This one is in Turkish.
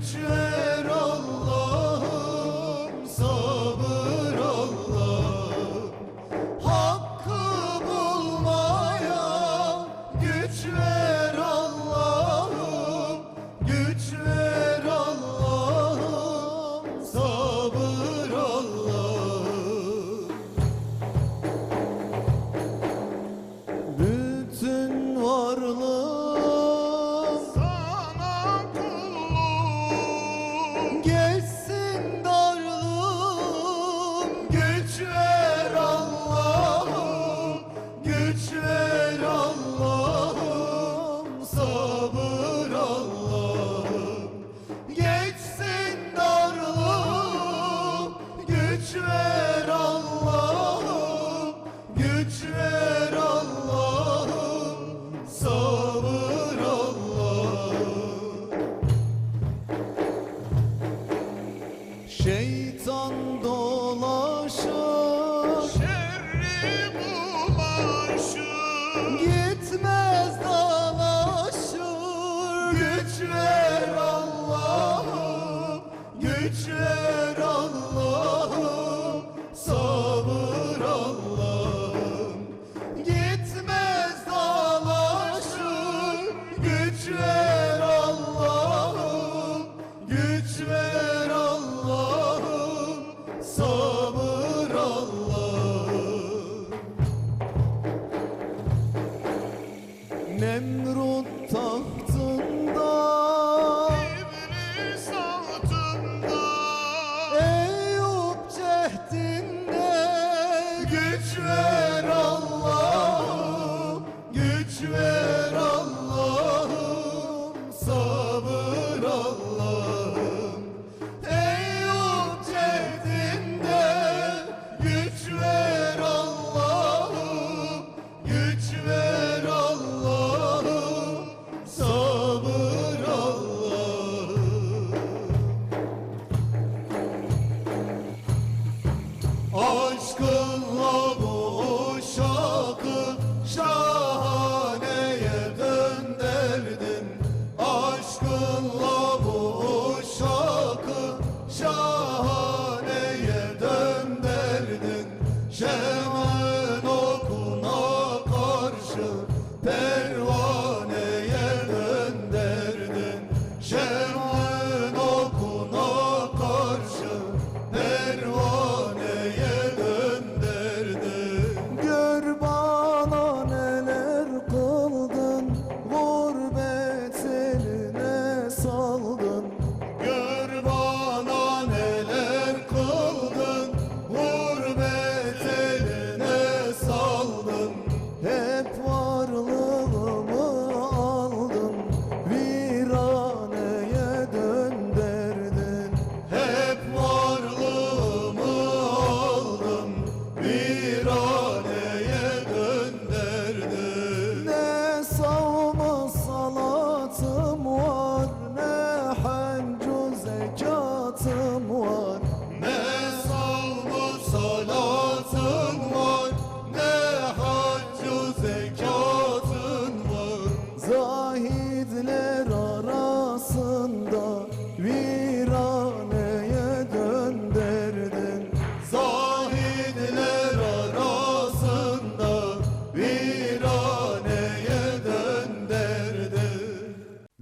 future. church. güç ver Allah'ım, güç ver Allah'ım. Judgment.